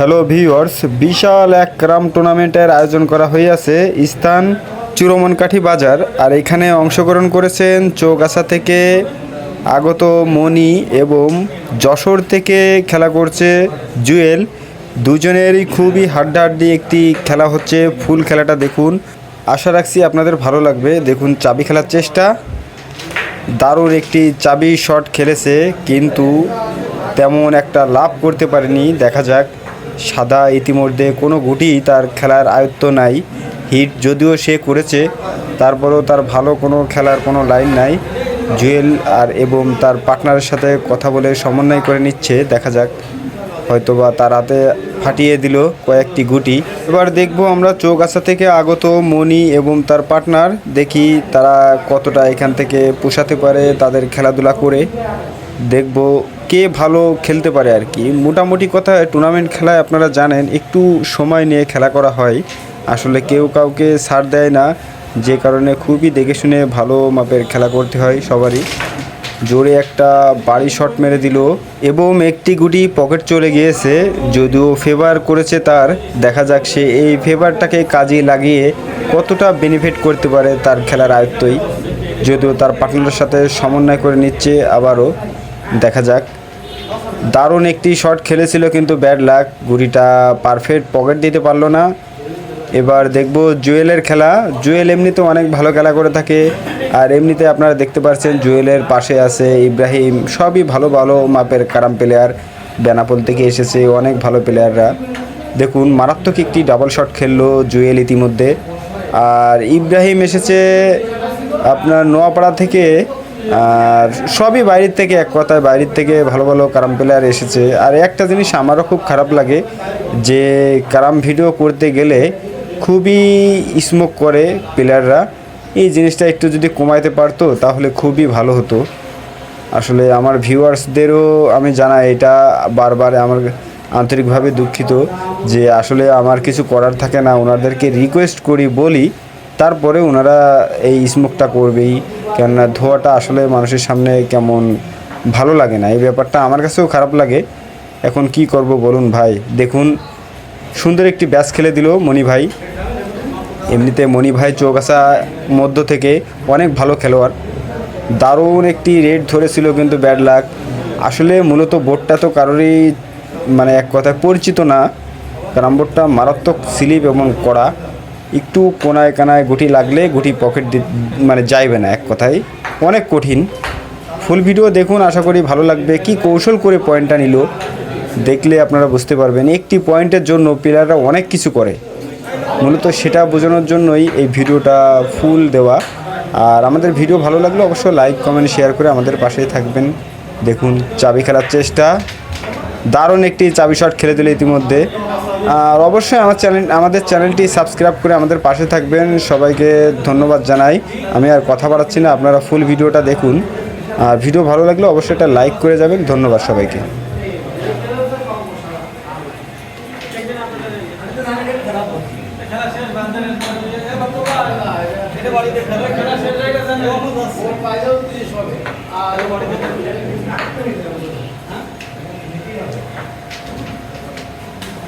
Hello viewers বিশাল এক ক্রাম টুর্নামেন্টের আয়োজন করা হইয়াছে স্থান চুরমনকাঠি বাজার, আর এখানে অংশগ্রহণ করেছেন চৌগাছা থেকে আগত মণি এবং যশোর থেকে খেলা করছে জুয়েল। দুজনেরই খুবই হাড্ডাহাড্ডি একটি খেলা হচ্ছে, ফুল খেলাটা দেখুন। আশা রাখছি আপনাদের ভালো লাগবে। দেখুন, চাবি খেলার চেষ্টা। দারুণ একটি চাবি শট খেলেছে, কিন্তু তেমন একটা লাভ করতে পারেনি। দেখা যাক। সাদা ইতিমধ্যে কোনো গুটি তার খেলার আয়ত্ত নাই। হিট যদিও সে করেছে, তারপরেও তার ভালো কোনো খেলার কোনো লাইন নাই। জুয়েল আর এবং তার পার্টনারের সাথে কথা বলে সমন্বয় করে নিচ্ছে, দেখা যাক। হয়তোবা তার হাতে ফাটিয়ে দিল কয়েকটি গুটি। এবার দেখব আমরা চৌগাছা থেকে আগত মনি এবং তার পার্টনার। দেখি তারা কতটা এখান থেকে পোষাতে পারে তাদের খেলাধুলা করে। দেখব কে ভালো খেলতে পারে আর কি। মোটামুটি কথা টুর্নামেন্ট খেলায় আপনারা জানেন, একটু সময় নিয়ে খেলা করা হয়। আসলে কেউ কাউকে ছাড় দেয় না। যে কারণে খুবই দেখে শুনে ভালো মাপের খেলা করতে হয় সবারই। জোরে একটা বাড়ি শট মেরে দিল এবং একটি গুটি পকেট চলে গিয়েছে, যদিও ফেভার করেছে তার। দেখা যাক সে এই ফেভারটাকে কাজে লাগিয়ে কতটা বেনিফিট করতে পারে তার খেলার আয়ত্তই। যদিও তার পার্টনারের সাথে সমন্বয় করে নিচ্ছে আবারও। দেখা যাক। দারুণ একটি শট খেলেছিল কিন্তু ব্যাড লাক গুড়িটা পারফেক্ট পকেট দিতে পারল না। এবার দেখব জুয়েলের খেলা। জুয়েল এমনিতে অনেক ভালো খেলা করে থাকে। আর এমনিতে আপনারা দেখতে পাচ্ছেন জুয়েলের পাশে আছে ইব্রাহিম। সবই ভালো ভালো মাপের কারাম প্লেয়ার বেনাপোল থেকে এসেছে অনেক ভালো প্লেয়াররা দেখুন, মারাত্মক একটি ডাবল শট খেললো জুয়েল ইতিমধ্যে। আর ইব্রাহিম এসেছে আপনার নোয়াপাড়া থেকে। আর সবই বাইরের থেকে, এক কথায় বাইরের থেকে ভালো ভালো কারাম প্লেয়ার এসেছে। আর একটা জিনিস আমারও খুব খারাপ লাগে, যে কারাম ভিডিও করতে গেলে খুবই স্মোক করে প্লেয়াররা এই জিনিসটা একটু যদি কমাইতে পারতো, তাহলে খুবই ভালো হতো। আসলে আমার ভিউয়ার্সদেরও আমি জানাই, এটা বারবার আমার আন্তরিকভাবে দুঃখিত যে আসলে আমার কিছু করার থাকে না। ওনাদেরকে রিকোয়েস্ট করি বলি, তারপরে ওনারা এই স্মোকটা করবেই। কেননা ধোয়াটা আসলে মানুষের সামনে কেমন ভালো লাগে না। এই ব্যাপারটা আমার কাছেও খারাপ লাগে। এখন কি করব বলুন ভাই? দেখুন, সুন্দর একটি ব্যাচ খেলে দিল মণি ভাই। এমনিতে মণি ভাই চৌগাছা মধ্য থেকে অনেক ভালো খেলোয়াড়। দারুণ একটি রেড ধরেছিল কিন্তু ব্যাড লাক। আসলে মূলত বোর্ডটা তো কারোরই মানে এক কথায় পরিচিত না। ক্যারাম বোর্ডটা মারাত্মক স্লিপ এবং কড়া। একটু কোনায় কানায় গুটি লাগলে গুটি পকেট মানে যাইবে না, এক কথায়। অনেক কঠিন। ফুল ভিডিও দেখুন, আশা করি ভালো লাগবে। কি কৌশল করে পয়েন্টটা নিল, দেখলে আপনারা বুঝতে পারবেন। একটি পয়েন্টের জন্য প্লেয়াররা অনেক কিছু করে। মূলত সেটা বোঝানোর জন্যই এই ভিডিওটা ফুল দেওয়া। আর আমাদের ভিডিও ভালো লাগলে অবশ্যই লাইক, কমেন্ট, শেয়ার করে আমাদের পাশেই থাকবেন। দেখুন, চাবি খেলার চেষ্টা। দারুণ একটি চাবি শট খেলে দিল ইতিমধ্যে। আর অবশ্যই আমার চ্যানেল আমাদের চ্যানেলটি সাবস্ক্রাইব করে আমাদের পাশে থাকবেন সবাইকে ধন্যবাদ জানাই আমি আর কথা বাড়াচ্ছি না আপনারা ফুল ভিডিওটা দেখুন আর ভিডিও ভালো লাগলে অবশ্যই এটা লাইক করে যাবেন ধন্যবাদ সবাইকে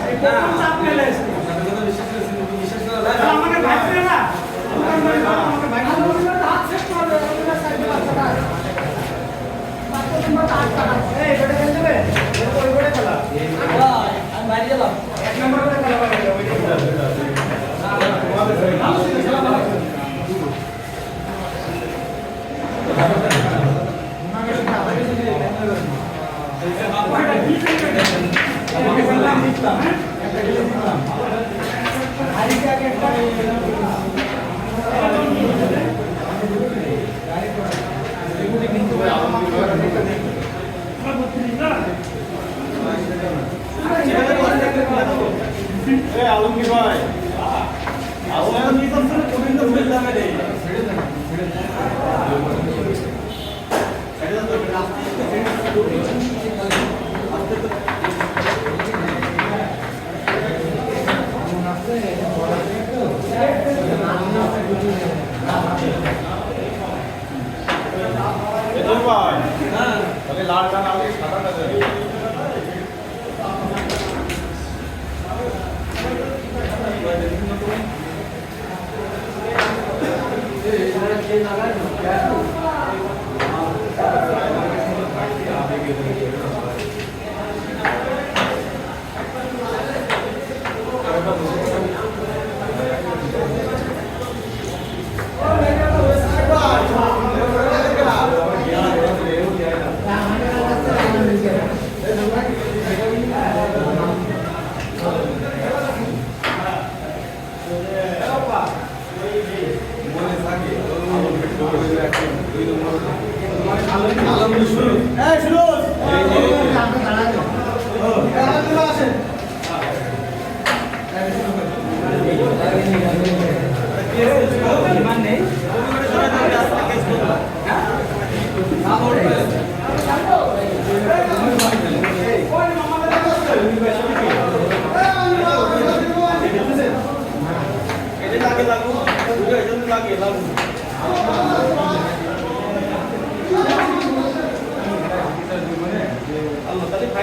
Ah, আলমগীর ভাই। আলমগীর গোবিন্দ ফুলের দামে নেই ছেড়ে দেন ছেড়ে দেন Yeah.